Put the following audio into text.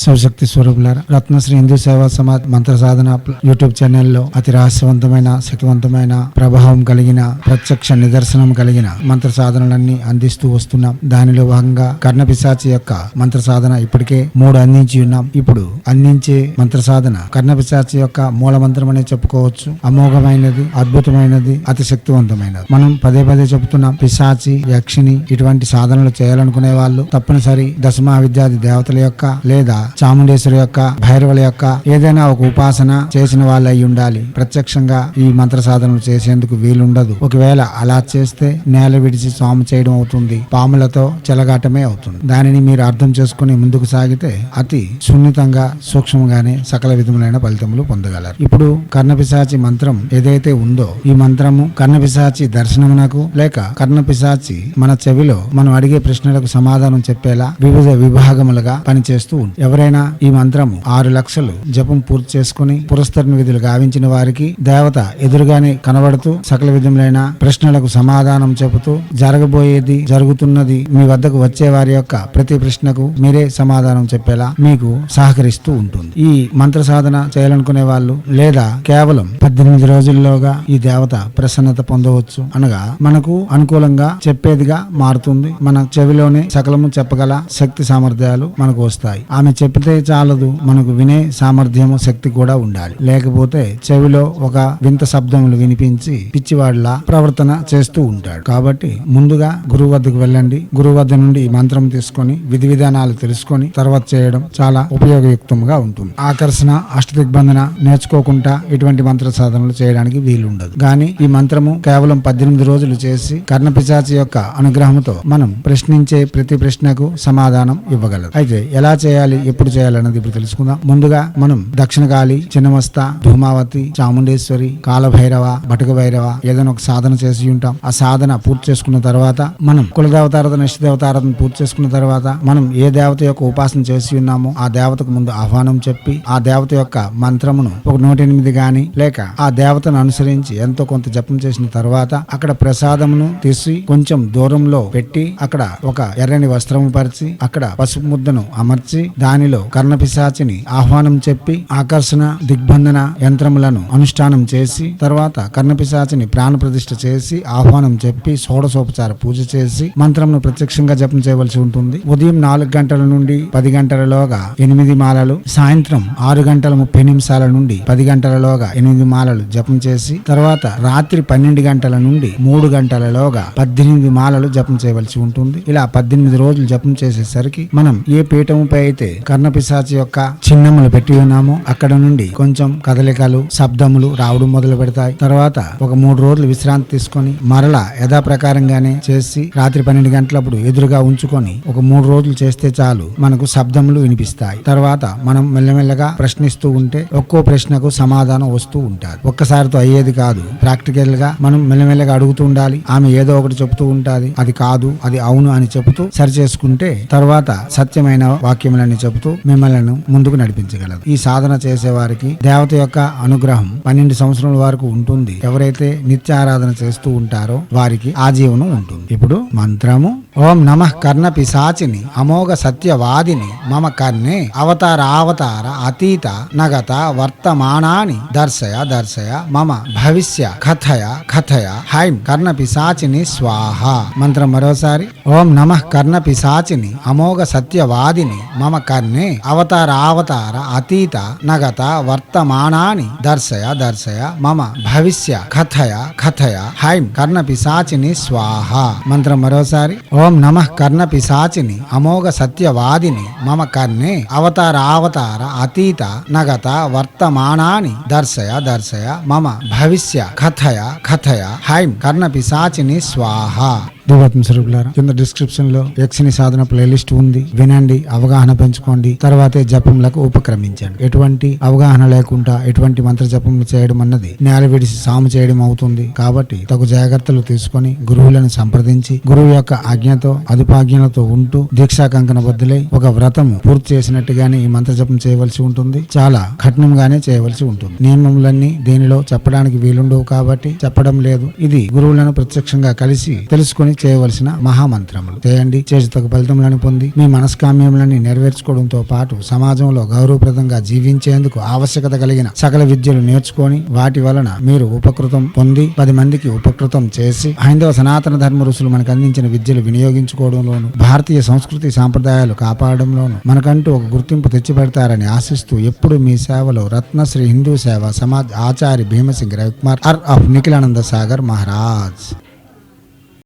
శివశక్తి స్వరూపులారా రత్నశ్రీ హిందూ సేవా సమాజ్ మంత్ర సాధన యూట్యూబ్ ఛానల్లో అతి రహస్యవంతమైన శక్తివంతమైన ప్రభావం కలిగిన ప్రత్యక్ష నిదర్శనం కలిగిన మంత్ర సాధనలన్నీ అందిస్తూ వస్తున్నాం. దానిలో భాగంగా కర్ణపిశాచి యొక్క మంత్ర సాధన ఇప్పటికే మూడు అందించి ఉన్నాం. ఇప్పుడు అందించే మంత్ర సాధన కర్ణపిశాచి యొక్క మూల మంత్రం అనే చెప్పుకోవచ్చు. అమోఘమైనది అద్భుతమైనది అతి శక్తివంతమైనది మనం పదే పదే చెబుతున్నాం పిశాచి యక్షిని ఇటువంటి సాధనలు చేయాలనుకునే వాళ్ళు తప్పనిసరి దశమా విద్యాది దేవతల యొక్క లేదా చాముండేశ్వరి యొక్క భైరవుల యొక్క ఏదైనా ఒక ఉపాసన చేసిన వాళ్ళు అయి ఉండాలి. ప్రత్యక్షంగా ఈ మంత్ర సాధనలు చేసేందుకు వీలుండదు. ఒకవేళ అలా చేస్తే నేల విడిచి సాము చేయడం అవుతుంది. పాములతో చెలగాటమే అవుతుంది. దానిని మీరు అర్థం చేసుకుని ముందుకు సాగితే అతి సున్నితంగా సూక్ష్మంగానే సకల విధములైన ఫలితములు పొందగలరు. ఇప్పుడు కర్ణపిశాచి మంత్రం ఏదైతే ఉందో ఈ మంత్రము కర్ణపిశాచి దర్శనమునకు లేక కర్ణపిశాచి మన చెవిలో మనం అడిగే ప్రశ్నలకు సమాధానం చెప్పేలా వివిధ విభాగములుగా పనిచేస్తూ ఉంది. ఎవరైనా ఈ మంత్రము ఆరు లక్షలు జపం పూర్తి చేసుకుని పురస్కరణ విధులు గావించిన వారికి దేవత ఎదురుగానే కనబడుతూ సకల విధములైన ప్రశ్నలకు సమాధానం చెబుతూ జరగబోయేది జరుగుతున్నది మీ వద్దకు వచ్చే వారి యొక్క ప్రతి ప్రశ్నకు మీరే సమాధానం చెప్పేలా మీకు సహకరిస్తూ ఉంటుంది. ఈ మంత్ర సాధన చేయాలనుకునే వాళ్ళు లేదా కేవలం పద్దెనిమిది రోజుల్లోగా ఈ దేవత ప్రసన్నత పొందవచ్చు అనగా మనకు అనుకూలంగా చెప్పేదిగా మారుతుంది. మన చెవిలోనే సకలము చెప్పగల శక్తి సామర్థ్యాలు మనకు వస్తాయి. ఆమె చెప్పితే చాలదు. మనకు వినే సామర్థ్యము శక్తి కూడా ఉండాలి. లేకపోతే చెవిలో ఒక వింత శబ్దములు వినిపించి పిచ్చివాడిలా ప్రవర్తన చేస్తూ ఉంటాడు. కాబట్టి ముందుగా గురువు వద్దకు వెళ్ళండి. గురువు వద్ద నుండి ఈ మంత్రం తీసుకొని విధి విధానాలు తెలుసుకొని తర్వాత చేయడం చాలా ఉపయోగయుక్తంగా ఉంటుంది. ఆకర్షణ అష్టదిగ్బంధన నేర్చుకోకుండా ఇటువంటి మంత్ర సాధనలు చేయడానికి వీలుండదు. కానీ ఈ మంత్రము కేవలం పద్దెనిమిది రోజులు చేసి కర్ణపిశాచి యొక్క అనుగ్రహంతో మనం ప్రశ్నించే ప్రతి ప్రశ్నకు సమాధానం ఇవ్వగలదు. అయితే ఎలా చేయాలి? ఎప్పుడు చేయాలన్నది ఇప్పుడు తెలుసుకుందాం. ముందుగా మనం దక్షిణకాళి చిన్నమస్త ధూమావతి చాముండేశ్వరి కాలభైరవ బటక భైరవ ఏదైనా ఒక సాధన చేసి ఉంటాం. ఆ సాధన పూర్తి చేసుకున్న తర్వాత మనం కులదేవతారాధన ఇష్టదేవతారాధన పూర్తి చేసుకున్న తర్వాత మనం ఏ దేవత యొక్క ఉపాసన చేసి ఉన్నామో ఆ దేవతకు ముందు ఆహ్వానం చెప్పి ఆ దేవత యొక్క మంత్రమును ఒక నూట ఎనిమిది గాని లేక ఆ దేవతను అనుసరించి ఎంతో కొంత జపం చేసిన తర్వాత అక్కడ ప్రసాదమును తీసి కొంచెం దూరంలో పెట్టి అక్కడ ఒక ఎర్రని వస్త్రము పరిచి అక్కడ పసుపు ముద్దను అమర్చి దాని దానిలో కర్ణపిశాచిని ఆహ్వానం చెప్పి ఆకర్షణ దిగ్బంధన యంత్రములను అనుష్ఠానం చేసి తర్వాత కర్ణపిశాచిని ప్రాణ ప్రతిష్ఠ చేసి ఆహ్వానం చెప్పి షోడశోపచార పూజ చేసి మంత్రమును ప్రత్యక్షంగా జపం చేయవలసి ఉంటుంది. ఉదయం నాలుగు గంటల నుండి పది గంటలలోగా ఎనిమిది మాలలు సాయంత్రం ఆరు గంటల ముప్పై నిమిషాల నుండి పది గంటలలోగా ఎనిమిది మాలలు జపం చేసి తర్వాత రాత్రి పన్నెండు గంటల నుండి మూడు గంటలలోగా పద్దెనిమిది మాలలు జపం చేయవలసి ఉంటుంది. ఇలా పద్దెనిమిది రోజులు జపం చేసేసరికి మనం ఏ పీఠముపై అయితే కర్ణపిశాచి యొక్క చిహ్నములు పెట్టి ఉన్నామో. అక్కడ నుండి కొంచెం కదలికలు శబ్దములు రావడం మొదలు పెడతాయి. తర్వాత ఒక మూడు రోజులు విశ్రాంతి తీసుకొని మరలా యథాప్రకారంగానే చేసి రాత్రి పన్నెండు గంటలప్పుడు ఎదురుగా ఉంచుకొని ఒక మూడు రోజులు చేస్తే చాలు మనకు శబ్దములు వినిపిస్తాయి. తర్వాత మనం మెల్లమెల్లగా ప్రశ్నిస్తూ ఉంటే ఒక్కో ప్రశ్నకు సమాధానం వస్తూ ఉంటాది. ఒక్కసారితో అయ్యేది కాదు. ప్రాక్టికల్గా మనం మెల్లమెల్లగా అడుగుతూ ఉండాలి. ఆమె ఏదో ఒకటి చెప్తూ ఉంటాది. అది కాదు అది అవును అని చెబుతూ సరి చేసుకుంటే తర్వాత సత్యమైన వాక్యములని చెబుతూ మిమ్మల్ని ముందుకు నడిపించగలదు. ఈ సాధన చేసే వారికి దేవత యొక్క అనుగ్రహం పన్నెండు సంవత్సరాల వరకు ఉంటుంది. ఎవరైతే నిత్య ఆరాధన చేస్తూ ఉంటారో వారికి ఆజీవనం ఉంటుంది. ఇప్పుడు మంత్రము ఓం నమ కర్ణ పిశాచిని అమోఘ సత్యవాదిని మమ కర్ణే అవతార అవతార అతీత నగత వర్తమానాని దర్శయ దర్శయ మమ భవిష్య కథయ కథయ హైం కర్ణ పిశాచిని స్వాహ. మంత్రం మరోసారి. ఓం నమ కర్ణ పిశాచిని అమోఘ సత్యవాదిని మమ కర్ణే అవతార అవతార అతీత నగత వర్తమానాని దర్శయ దర్శయ మమ భవిష్య కథయ కథయ హైం కర్ణ పిశాచిని స్వాహ. మంత్రం మరోసారి. ఓం ఓం నమ కర్ణ పిశాచిని అమోఘ సత్యవాదిని మమ కర్ణే అవతార అవతార అతీత నగత వర్తమానాని దర్శయ దర్శయ మమ భవిష్య కథయ కథయ హైం కర్ణ పిశాచిని స్వాహ దివాత్మ స్వరూపులారా. కింద డిస్క్రిప్షన్లో యక్షిని సాధన ప్లేలిస్ట్ ఉంది. వినండి అవగాహన పెంచుకోండి తర్వాతే జపంలకు ఉపక్రమించండి. ఎటువంటి అవగాహన లేకుండా ఎటువంటి మంత్ర జపం చేయడం అన్నది నేల విడిసి సాము చేయడం అవుతుంది. కాబట్టి తగు జాగ్రత్తలు తీసుకొని గురువులను సంప్రదించి గురువు యొక్క ఆజ్ఞతో అదుపాజ్ఞలతో ఉంటూ దీక్షా కంకణ బద్దులై ఒక వ్రతం పూర్తి చేసినట్టుగానే ఈ మంత్ర జపం చేయవలసి ఉంటుంది. చాలా కఠినంగానే చేయవలసి ఉంటుంది. నియమములన్నీ దీనిలో చెప్పడానికి వీలుండవు కాబట్టి చెప్పడం లేదు. ఇది గురువులను ప్రత్యక్షంగా కలిసి తెలుసుకొని చేయవలసిన మహామంత్రములు. చేయండి. చేసి ఫలితములను పొంది మీ మనస్కామ్యములని నెరవేర్చుకోవడంతో పాటు సమాజంలో గౌరవప్రదంగా జీవించేందుకు ఆవశ్యకత కలిగిన సకల విద్యలు నేర్చుకొని వాటి వలన మీరు ఉపకృతం పొంది పది మందికి ఉపకృతం చేసి హైందవ సనాతన ధర్మ ఋషులు మనకు అందించిన విద్యలు వినియోగించుకోవడంలోను భారతీయ సంస్కృతి సాంప్రదాయాలు కాపాడంలోను మనకంటూ ఒక గుర్తింపు తెచ్చిపెడతారని ఆశిస్తూ ఎప్పుడు మీ సేవలో రత్నశ్రీ హిందూ సేవ సమాజ్ ఆచారి భీమసింగ్ రవికుమార్ ఆర్ ఆఫ్ నిఖిలానంద సాగర్ మహారాజ్.